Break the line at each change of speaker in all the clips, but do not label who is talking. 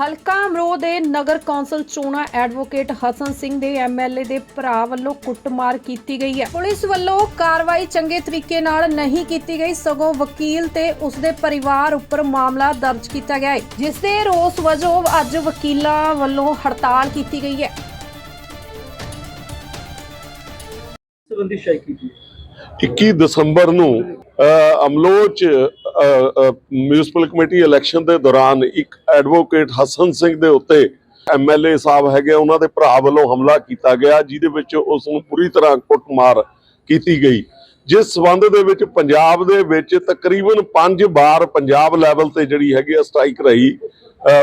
ਹਲਕਾ ਅਮਰੋਹ ਦੇ ਨਗਰ ਕੌਂਸਲ ਚੋਣਾਂ ਐਡਵੋਕੇਟ ਹਸਨ ਸਿੰਘ ਦੇ ਐਮਐਲਏ ਦੇ ਭਰਾ ਵੱਲੋਂ ਕੁੱਟਮਾਰ ਕੀਤੀ ਗਈ ਹੈ। ਪੁਲਿਸ ਵੱਲੋਂ ਕਾਰਵਾਈ ਚੰਗੇ ਤਰੀਕੇ ਨਾਲ ਨਹੀਂ ਕੀਤੀ ਗਈ। ਸਗੋਂ ਵਕੀਲ ਤੇ ਉਸਦੇ ਪਰਿਵਾਰ ਉੱਪਰ ਮਾਮਲਾ ਦਰਜ ਕੀਤਾ ਗਿਆ ਹੈ ਜਿਸ ਦੇ ਰੋਸ ਵਜੋਂ ਅੱਜ ਵਕੀਲਾਂ ਵੱਲੋਂ ਹੜਤਾਲ ਕੀਤੀ ਗਈ ਹੈ।
ਸੰਬੰਧੀ ਸ਼ਾਇ ਕੀਤੀ
21 ਦਸੰਬਰ ਨੂੰ ਅ, ਅਮਲੋਹ ਚ ਮਿਊਨਿਸਪਲ ਕਮੇਟੀ ਇਲੈਕਸ਼ਨ ਦੇ ਦੌਰਾਨ ਇੱਕ ਐਡਵੋਕੇਟ ਹਸਨ ਸਿੰਘ ਦੇ ਉੱਤੇ ਐਮਐਲਏ ਸਾਹਿਬ ਹੈਗੇ ਉਹਨਾਂ ਦੇ ਭਰਾ ਵੱਲੋਂ ਹਮਲਾ ਕੀਤਾ ਗਿਆ, ਜਿਹਦੇ ਵਿੱਚ ਉਸ ਨੂੰ ਪੂਰੀ ਤਰ੍ਹਾਂ ਕੁੱਟਮਾਰ ਕੀਤੀ ਗਈ। ਜਿਸ ਸਬੰਧ ਦੇ ਵਿੱਚ ਪੰਜਾਬ ਦੇ ਵਿੱਚ ਤਕਰੀਬਨ 5 ਵਾਰ ਪੰਜਾਬ ਲੈਵਲ ਤੇ ਜਿਹੜੀ ਹੈਗੀ ਆ ਸਟ੍ਰਾਈਕ ਰਹੀ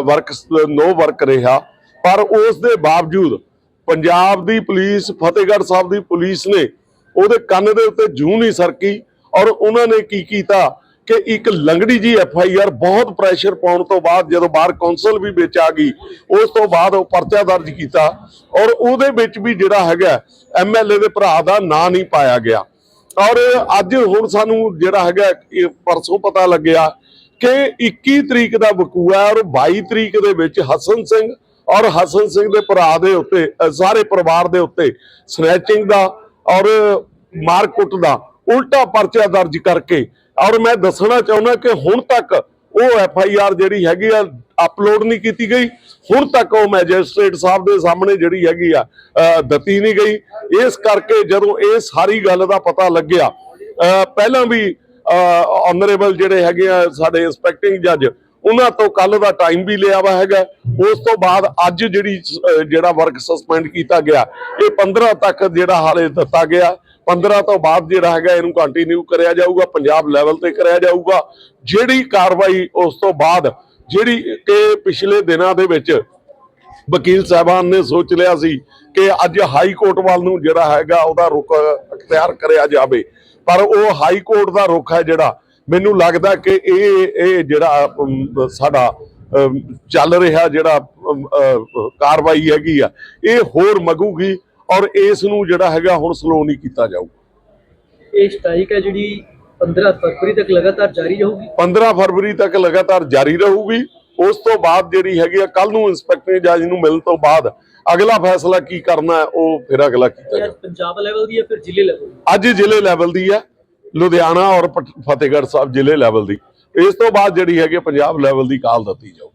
ਵਰਕ ਨੋ ਵਰਕ ਰਿਹਾ। ਪਰ ਉਸ ਦੇ ਬਾਵਜੂਦ ਪੰਜਾਬ ਦੀ ਪੁਲਿਸ, ਫਤਿਹਗੜ੍ਹ ਸਾਹਿਬ ਦੀ ਪੁਲਿਸ ਨੇ ਉਹਦੇ ਕੰਨ ਦੇ ਉੱਤੇ ਜੂੰ ਨਹੀਂ ਸਰਕੀ ਔਰ ਉਹਨਾਂ ਨੇ ਕੀ ਕੀਤਾ? ਕਿ ਇੱਕ ਲੰਗੜੀ ਜੀ ਐਫ ਆਈ ਆਰ ਬਹੁਤ ਪ੍ਰੈਸ਼ਰ ਪਾਉਣ ਤੋਂ ਬਾਅਦ ਜਦੋਂ ਬਾਹਰ ਕੌਂਸਲ ਵੀ ਵਿੱਚ ਆ ਗਈ, ਉਸ ਤੋਂ ਬਾਅਦ ਉਹ ਪਰਚਾ ਦਰਜ ਕੀਤਾ ਔਰ ਉਹਦੇ ਵਿੱਚ ਵੀ ਜਿਹੜਾ ਹੈਗਾ ਐਮਐਲਏ ਦੇ ਭਰਾ ਦਾ ਨਾਂ ਨਹੀਂ ਪਾਇਆ ਗਿਆ। ਔਰ ਅੱਜ ਹੁਣ ਸਾਨੂੰ ਜਿਹੜਾ ਹੈਗਾ ਪਰਸੋਂ ਪਤਾ ਲੱਗਿਆ ਕਿ 21 ਤਰੀਕ ਦਾ ਵਕੂਆ ਔਰ 22 ਤਰੀਕ ਦੇ ਵਿੱਚ ਹਸਨ ਸਿੰਘ ਔਰ ਹਸਨ ਸਿੰਘ ਦੇ ਭਰਾ ਦੇ ਉੱਤੇ ਸਾਰੇ ਪਰਿਵਾਰ ਦੇ ਉੱਤੇ ਸਨੈਚਿੰਗ ਦਾ ਔਰ ਮਾਰਕੁੱਟ ਦਾ ਉਲਟਾ ਪਰਚਾ ਦਰਜ ਕਰਕੇ ਔਰ ਮੈਂ ਦੱਸਣਾ ਚਾਹੁੰਦਾ ਕਿ ਹੁਣ ਤੱਕ ਉਹ ਐਫ ਆਈ ਆਰ ਜਿਹੜੀ ਹੈਗੀ ਆ, ਅਪਲੋਡ ਨਹੀਂ ਕੀਤੀ ਗਈ। ਹੁਣ ਤੱਕ ਉਹ ਮੈਜਿਸਟ੍ਰੇਟ ਸਾਹਿਬ ਦੇ ਸਾਹਮਣੇ ਜਿਹੜੀ ਹੈਗੀ ਆ ਦਿੱਤੀ ਨਹੀਂ ਗਈ। ਇਸ ਕਰਕੇ ਜਦੋਂ ਇਹ ਸਾਰੀ ਗੱਲ ਦਾ ਪਤਾ ਲੱਗਿਆ ਪਹਿਲਾਂ ਵੀ ਆਨਰੇਬਲ ਜਿਹੜੇ ਹੈਗੇ ਆ, ਸਾਡੇ ਇੰਸਪੈਕਟਿੰਗ ਜੱਜ ਉਹਨਾਂ ਤੋਂ ਕੱਲ ਦਾ ਟਾਈਮ ਵੀ ਲਿਆ ਵਾ ਹੈਗਾ। ਉਸ ਤੋਂ ਬਾਅਦ ਅੱਜ ਜਿਹੜੀ ਜਿਹੜਾ ਵਰਕ ਸਸਪੈਂਡ ਕੀਤਾ ਗਿਆ, ਇਹ 15 ਤੱਕ ਜਿਹੜਾ ਹਾਲੇ ਦਿੱਤਾ ਗਿਆ। 15 ਤੋਂ ਬਾਅਦ ਜਿਹੜਾ ਹੈਗਾ ਇਹਨੂੰ ਕੰਟੀਨਿਊ ਕਰਿਆ ਜਾਊਗਾ, ਪੰਜਾਬ ਲੈਵਲ ਤੇ ਕਰਿਆ ਜਾਊਗਾ। ਜਿਹੜੀ ਕਾਰਵਾਈ ਉਸ ਤੋਂ ਬਾਅਦ, ਜਿਹੜੀ ਕਿ ਪਿਛਲੇ ਦਿਨਾਂ ਦੇ ਵਿੱਚ ਵਕੀਲ ਸਾਹਿਬਾਨ ਨੇ ਸੋਚ ਲਿਆ ਸੀ ਕਿ ਅੱਜ ਹਾਈ ਕੋਰਟ ਵੱਲ ਨੂੰ ਜਿਹੜਾ ਹੈਗਾ ਉਹਦਾ ਰੁਖ ਅਖਤਿਆਰ ਕਰਿਆ ਜਾਵੇ। ਪਰ ਉਹ ਹਾਈ ਕੋਰਟ ਦਾ ਰੁਖ ਹੈ ਜਿਹੜਾ, ਮੈਨੂੰ ਲੱਗਦਾ ਕਿ ਇਹ ਇਹ ਜਿਹੜਾ ਸਾਡਾ ਚੱਲ ਰਿਹਾ ਜਿਹੜਾ ਕਾਰਵਾਈ ਹੈਗੀ ਆ, ਇਹ ਹੋਰ ਮਗੂਗੀ। ਔਰ ਇਸ ਨੂੰ ਜਿਹੜਾ ਹੈਗਾ ਹੁਣ ਸਲੋ ਨਹੀਂ ਕੀਤਾ ਜਾਊਗਾ।
ਇਹ ਸਟ੍ਰਾਈਕ ਹੈ ਜਿਹੜੀ 15 ਫਰਵਰੀ ਤੱਕ ਲਗਾਤਾਰ ਜਾਰੀ ਰਹੂਗੀ?
15 ਫਰਵਰੀ ਤੱਕ ਲਗਾਤਾਰ ਜਾਰੀ ਰਹੂਗੀ। ਉਸ ਤੋਂ ਬਾਅਦ ਜਿਹੜੀ ਹੈਗੀ ਆ ਕੱਲ ਨੂੰ ਇੰਸਪੈਕਟਰ ਜੱਜ ਨੂੰ ਮਿਲਣ ਤੋਂ ਬਾਅਦ ਅਗਲਾ ਫੈਸਲਾ ਕੀ ਕਰਨਾ ਹੈ ਉਹ ਫਿਰ ਅਗਲਾ ਕੀਤਾ ਜਾਊਗਾ।
ਪੰਜਾਬ ਲੈਵਲ ਦੀ ਹੈ ਫਿਰ ਜ਼ਿਲ੍ਹੇ ਲੈਵਲ
ਅੱਜ ਜ਼ਿਲ੍ਹੇ ਲੈਵਲ ਦੀ ਹੈ ਲੁਧਿਆਣਾ ਔਰ ਫਤਿਹਗੜ੍ਹ ਸਾਹਿਬ ਜ਼ਿਲ੍ਹੇ ਲੈਵਲ ਦੀ। ਇਸ ਤੋਂ ਬਾਅਦ ਜਿਹੜੀ ਹੈਗੀ ਪੰਜਾਬ ਲੈਵਲ ਦੀ ਕਾਲ ਦਿੱਤੀ ਜਾਊ